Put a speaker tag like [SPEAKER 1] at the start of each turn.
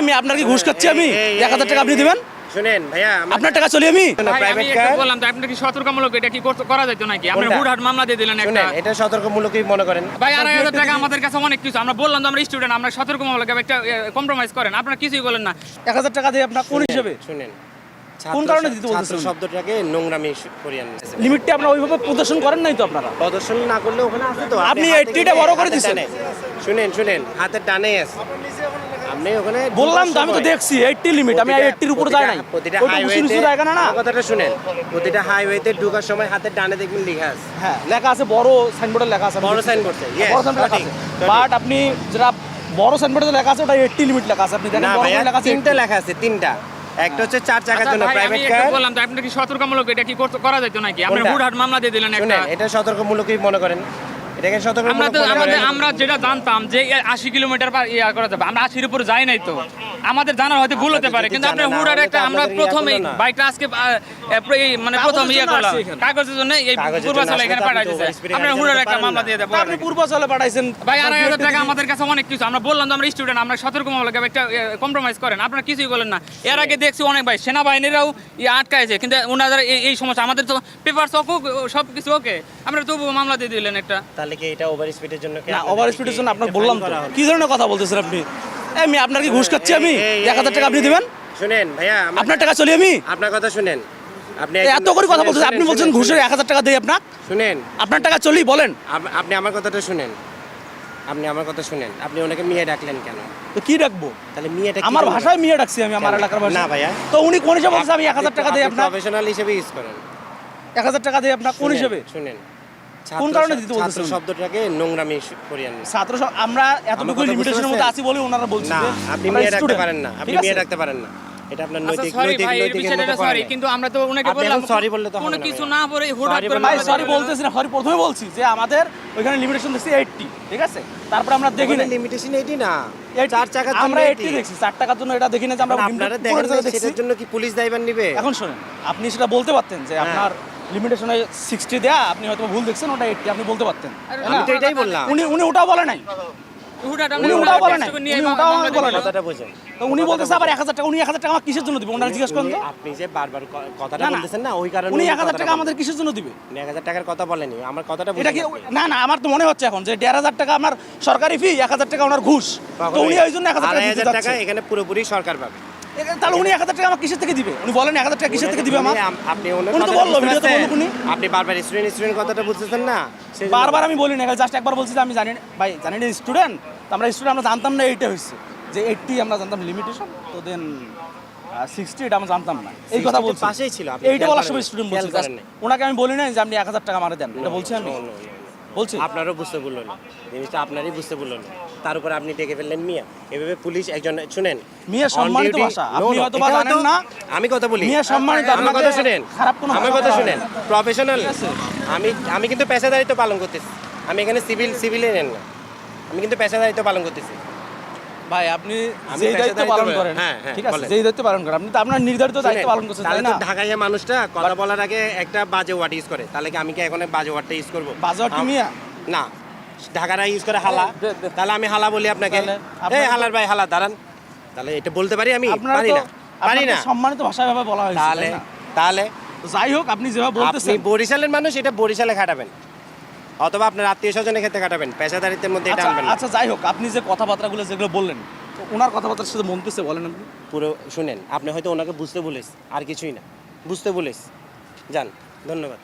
[SPEAKER 1] আমি আপনার কি ঘুষ খাচ্ছি আমি? এক হাজার টাকা আপনি দিবেন?
[SPEAKER 2] শুনেন ভাইয়া
[SPEAKER 1] আপনার টাকা চলি আমি?
[SPEAKER 2] না,
[SPEAKER 3] ভাই, আমি
[SPEAKER 2] private
[SPEAKER 3] একটা
[SPEAKER 2] car-
[SPEAKER 3] বললাম তো আপনার কি সতর্কমূলক এটা কি করা যেত নাকি? আপনি হুটহাট মামলা দিয়ে দিলেন একটা।
[SPEAKER 2] এটা সতর্কমূলকই মনে করেন।
[SPEAKER 3] ভাই আড়াই হাজার টাকা আমাদের কাছে অনেক কিছু। আমরা বললাম তো আমরা স্টুডেন্ট আমরা সতর্কমূলক একটা কম্প্রোমাইজ করেন। আপনারা কিছুই বলেন না।
[SPEAKER 1] এক হাজার টাকা দিয়ে আপনার কোন হিসেবে?
[SPEAKER 2] শুনেন।
[SPEAKER 1] কোন কারণে দিতে
[SPEAKER 2] শব্দটাকে নোংরামি করিয়ে আনতেছে
[SPEAKER 1] লিমিটটা আপনার ওইভাবে প্রদর্শন করেন নাই তো আপনারা?
[SPEAKER 2] প্রদর্শন না করলে ওখানে আছে তো
[SPEAKER 1] আপনি
[SPEAKER 2] হাতে
[SPEAKER 1] 80 টা
[SPEAKER 2] গেলে
[SPEAKER 1] বড় করে
[SPEAKER 2] শুনেন শুনেন হাতের টানে আছে। আপনি ওখানে
[SPEAKER 1] বললাম তো আমি তো দেখছি এইটটি লিমিট আমি
[SPEAKER 2] প্রতিটা-
[SPEAKER 1] এইটটির উপরে যাই নাই।
[SPEAKER 2] প্রতিটা- হাইওয়েতে
[SPEAKER 1] জায়গা না না?
[SPEAKER 2] কথাটা শুনেন। প্রতিটা হাইওয়েতে ঢোকার সময় হাতের ডানে দেখবেন লেখা আছে।
[SPEAKER 1] হ্যাঁ লেখা আছে বড় সাইনবোর্ডে লেখা আছে
[SPEAKER 2] বড় signboard টা, yes,
[SPEAKER 1] বড় সাইনবোর্ডে আছে। বাট আপনি যেটা বড় সাইনবোর্ডে লেখা আছে ওটা এইটটি লিমিট লেখা আছে আপনি দেখেন বড় লেখা আছে
[SPEAKER 2] তিনটা লেখা আছে তিনটা। একটা হচ্ছে চার চাকার
[SPEAKER 3] আচ্ছা
[SPEAKER 2] জন্য প্রাইভেট কার
[SPEAKER 3] বললাম তো আপনার কি সতর্কমূলক এটা কি করতে- করা যেত নাকি? আপনি? হুটহাট মামলা দিয়ে দিলেন একটা
[SPEAKER 2] এটা সতর্কমূলকই মনে করেন। এটাকে
[SPEAKER 3] আমরা
[SPEAKER 2] সতর্কমূলক
[SPEAKER 3] তো আমাদের আমরা যেটা জানতাম যে আশি কিলোমিটার পার ইয়া করা যাবে আমরা আশির উপর যাই নাই তো। আমাদের জানার হয়তো ভুল হতে পারে কিন্তু আপনি
[SPEAKER 2] জানা না
[SPEAKER 3] হুডার একটা আমরা
[SPEAKER 2] আপনাদের ইয়া
[SPEAKER 3] প্রথমে বাইকটা আজকে মানে প্রথম ইয়ে করলাম। কাগজের জন্য এই পূর্বাচলে এখানে
[SPEAKER 2] আসলে তো
[SPEAKER 3] পাঠাই
[SPEAKER 2] আপনি তো
[SPEAKER 3] দিয়েছে
[SPEAKER 2] over speed এ
[SPEAKER 3] আপনার হুডার একটা মামলা দিয়ে দেবো।
[SPEAKER 1] আপনি পূর্বাচলে পাঠাইছেন।
[SPEAKER 3] ভাই আড়াই
[SPEAKER 1] আপনার
[SPEAKER 3] হাজার টাকা আমাদের কাছে অনেক কিছু আমরা বললাম তো আমরা স্টুডেন্ট আমরা সতর্ক সতর্কমূলক একটা কম্প্রোমাইজ করেন। আপনারা কিছুই বলেন না। এর আগে দেখছি অনেক ভাই সেনাবাহিনীরাও ইয়ে আটকাইছে কিন্তু ওনাদের এই- সমস্যা আমাদের তো পেপার সব কিছু ওকে আমরা তবুও মামলা দিয়ে দিলেন একটা।
[SPEAKER 2] তাহলে কি এটা ওভার স্পিডের জন্য কি
[SPEAKER 1] না ওভার স্পিডের জন্য আপনার বললাম তো। কি ধরনের কথা বলতেছেন আপনি? আমি আপনার কি ঘুষ খাচ্ছি আমি? এক হাজার টাকা আপনি দিবেন?
[SPEAKER 2] শুনেন ভাইয়া
[SPEAKER 1] আপনার টাকা চলি আমি?
[SPEAKER 2] আপনার কথা শুনেন। আপনি
[SPEAKER 1] এই এত করে কথা
[SPEAKER 2] শুনেন,
[SPEAKER 1] আপনি বলছেন ঘুষের এক হাজার টাকা দেই আপনার
[SPEAKER 2] শুনেন।
[SPEAKER 1] আপনার টাকা চলি বলেন।
[SPEAKER 2] আপনি আমার কথাটা শুনেন। আপনি আমার কথা শুনেন। আপনি ওনাকে মিয়া ডাকলেন কেন?
[SPEAKER 1] তো কি রাখব
[SPEAKER 2] তাহলে মিয়াটা
[SPEAKER 1] আমার ভাষায় মিয়া ডাকছি আমি আমার এলাকার ভাষায়।
[SPEAKER 2] না ভাইয়া।
[SPEAKER 1] তো উনি কোন হিসাবে বলছে আমি এক হাজার টাকা দিই আপনার
[SPEAKER 2] প্রফেশনাল হিসেবে ইউজ করেন।
[SPEAKER 1] এক হাজার টাকা দিই আপনার কোন হিসেবে?
[SPEAKER 2] শুনেন।
[SPEAKER 1] কোন কারণে দিতে বলতেছেন
[SPEAKER 2] শব্দটাকে নোংরামি
[SPEAKER 1] ছাত্র আমরা এতটুকু লিমিটেশনের মধ্যে আছি বলে ওনারা বলছেন
[SPEAKER 2] না আপনি মিয়া
[SPEAKER 1] student।
[SPEAKER 2] পারেন না আপনি
[SPEAKER 1] ঠিক আছে?
[SPEAKER 2] মিয়া ডাকতে পারেন না। এটা আপনার
[SPEAKER 3] আচ্ছা
[SPEAKER 2] নৈতিক নৈতিক
[SPEAKER 3] ভাই এই
[SPEAKER 2] নৈতিকের
[SPEAKER 3] বিষয়টা
[SPEAKER 2] মধ্যে পড়ে।
[SPEAKER 3] সরি কিন্তু আমরা তো ওনাকে
[SPEAKER 2] আপনি
[SPEAKER 3] বললাম
[SPEAKER 2] এখন বললে তো
[SPEAKER 3] কোনো কিছু না। বলে হুটহাট করে
[SPEAKER 1] ভাই সরি বলতেছি না। সরি প্রথমে বলছি যে আমাদের লিমিটেশন ঠিক আছে? তারপরে আমরা দেখি না
[SPEAKER 2] লিমিটেশন এটি না। চার চাকার জন্য
[SPEAKER 1] আমরা
[SPEAKER 2] 80
[SPEAKER 1] এইটটি দেখছি চার টাকার জন্য এটা দেখি না যে আমরা
[SPEAKER 2] আপনারা দেখেন সেটার জন্য কি পুলিশ নিবে?
[SPEAKER 1] এখন শোনেন আপনি সেটা বলতে পারতেন যে
[SPEAKER 2] হ্যাঁ।
[SPEAKER 1] আপনার লিমিটেশনে সিক্সটি দেয়া আপনি হয়তো ভুল দেখছেন ওটা এইটটি আপনি বলতে পারতেন।
[SPEAKER 2] আমি তো এটাই বললাম।
[SPEAKER 1] উনি উনি ওটাও বলে নাই। উনি ওটাও বলে নাই। উনি ওটাও
[SPEAKER 3] দিয়ে
[SPEAKER 1] বলে নাই।
[SPEAKER 2] কথাটা বোঝেন
[SPEAKER 1] তো উনি বলতেছে আবার এক হাজার টাকা উনি এক হাজার টাকা আমার কিসের জন্য দিবে? ওনারা জিজ্ঞেস করেন তো।
[SPEAKER 2] আপনি যে বারবার কথাটা
[SPEAKER 1] না, না।
[SPEAKER 2] বলতেছেন না ওই কারণে
[SPEAKER 1] উনি এক হাজার টাকা আমাদের কিসের জন্য দিবে?
[SPEAKER 2] এক হাজার টাকার কথা বলেনি আমার কথাটা
[SPEAKER 1] এটা কি না না আমার তো মনে হচ্ছে এখন যে দেড় হাজার টাকা আমার সরকারি ফি এক হাজার টাকা ওনার ঘুষ। তো উনি ওই জন্য এক হাজার টাকা
[SPEAKER 2] এখানে পুরোপুরি সরকার পাবে।
[SPEAKER 1] তাহলে উনি এক হাজার টাকা আমার কিসের থেকে দিবে উনি বলেন এক হাজার টাকা কিসের থেকে দিবে আমার
[SPEAKER 2] আপনি
[SPEAKER 1] উনি তো বলল, ভিডিওতে? বলল উনি।
[SPEAKER 2] আপনি বারবার স্টুডেন্ট স্টুডেন্ট কথাটা বুঝতেছেন না
[SPEAKER 1] বারবার আমি বলি না জাস্ট একবার বলছি যে আমি জানি ভাই জানি না স্টুডেন্ট আমরা স্টুডেন্ট আমরা জানতাম না এইটা হয়েছে যে এইটটি আমরা জানতাম লিমিটেশন তো দেন সিক্সটি এটা আমরা জানতাম না এই কথা বলছি
[SPEAKER 2] পাশেই ছিল,
[SPEAKER 1] এইটা বলার সময় স্টুডেন্ট বলছি। ওনাকে আমি বলি না যে আপনি এক হাজার টাকা আমারে দেন এটা বলছি আমি. বলছি?
[SPEAKER 2] আপনারও বুঝতে ভুললো না জিনিসটা আপনারই বুঝতে ভুললো না তার উপর আপনি ডেকে ফেললেন মিয়া। এভাবে পুলিশ একজন শুনেন
[SPEAKER 1] মিয়া সম্মানিত ভাষা। আপনি হয়তো জানেন না।
[SPEAKER 2] আমি কথা বলি।
[SPEAKER 1] মিয়া সম্মানিত,
[SPEAKER 2] আমার কথা শুনেন।
[SPEAKER 1] খারাপ কোনো
[SPEAKER 2] আমার কথা শুনেন। প্রফেশনাল আমি আমি কিন্তু পেশাদারিত্ব পালন করতেছি। আমি এখানে সিভিল সিভিলে নেন না। আমি কিন্তু পেশাদারিত্ব পালন করতেছি।
[SPEAKER 1] ভাই আপনি যেই দায়িত্ব পালন করেন।
[SPEAKER 2] হ্যাঁ, হ্যাঁ,
[SPEAKER 1] ঠিক আছে যেই দায়িত্ব পালন করেন। আপনি তো আপনার নির্ধারিত দায়িত্ব পালন করছেন তাই না?
[SPEAKER 2] ঢাকাইয়া মানুষটা কথা বলার আগে একটা বাজে ওয়ার্ড ইউজ করে। তাহলে কি আমি কি এখন বাজে ওয়ার্ডটা ইউজ করব?
[SPEAKER 1] বাজে মিয়া?
[SPEAKER 2] না ঢাকারা ইউজ করে হালা। তাহলে আমি হালা বলি আপনাকে। এই হালার ভাই হালা দাঁড়ান। তাহলে এটা বলতে পারি আমি? পারি না? পারি না?
[SPEAKER 1] সম্মানিত ভাষায় ভাবে বলা হয়েছে
[SPEAKER 2] তাহলে তাহলে
[SPEAKER 1] যাই হোক আপনি যেভাবে বলতেছেন।
[SPEAKER 2] বরিশালের মানুষ এটা বরিশালে খাটাবেন। অথবা আপনার আত্মীয় স্বজনের ক্ষেত্রে কাটাবেন পেশাদারিত্বের মধ্যে এটা
[SPEAKER 1] আচ্ছা
[SPEAKER 2] আনবেন না।
[SPEAKER 1] আচ্ছা যাই হোক আপনি যে কথাবার্তাগুলো যেগুলো বললেন তো ওনার কথাবার্তার সাথে মনতেছে বলেন আপনি?
[SPEAKER 2] পুরো শুনেন আপনি হয়তো ওনাকে বুঝতে বলেছ আর কিছুই না। বুঝতে বলেছ যান ধন্যবাদ।